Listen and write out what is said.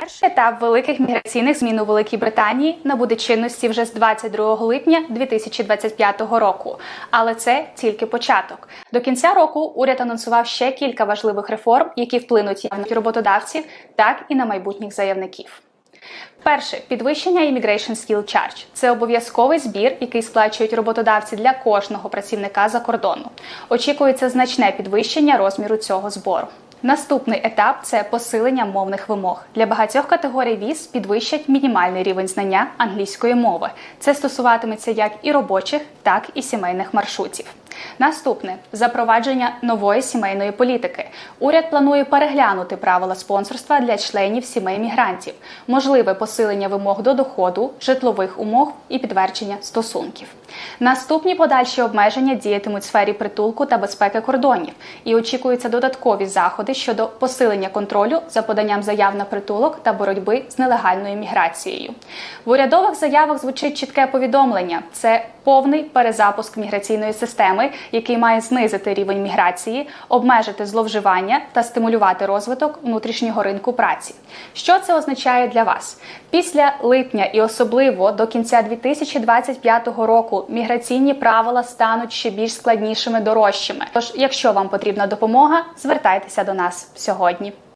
Перший етап великих міграційних змін у Великій Британії набуде чинності вже з 22 липня 2025 року. Але це тільки початок. До кінця року уряд анонсував ще кілька важливих реформ, які вплинуть як на роботодавців, так і на майбутніх заявників. Перше підвищення Immigration Skill Charge – це обов'язковий збір, який сплачують роботодавці для кожного працівника за кордону. Очікується значне підвищення розміру цього збору. Наступний етап це посилення мовних вимог. Для багатьох категорій віз підвищать мінімальний рівень знання англійської мови. Це стосуватиметься як і робочих, так і сімейних маршрутів. Наступне запровадження нової сімейної політики. Уряд планує переглянути правила спонсорства для членів сімей мігрантів, можливе посилення вимог до доходу, житлових умов і підтвердження стосунків. Наступні подальші обмеження діятимуть в сфері притулку та безпеки кордонів, і очікуються додаткові заходи щодо посилення контролю за поданням заяв на притулок та боротьби з нелегальною міграцією. В урядових заявах звучить чітке повідомлення: це повний перезапуск міграційної системи, який має знизити рівень міграції, обмежити зловживання та стимулювати розвиток внутрішнього ринку праці. Що це означає для вас? Після липня і особливо до кінця 2025 року міграційні правила стануть ще більш складнішими, дорожчими. Тож, якщо вам потрібна допомога, звертайтеся до нас сьогодні.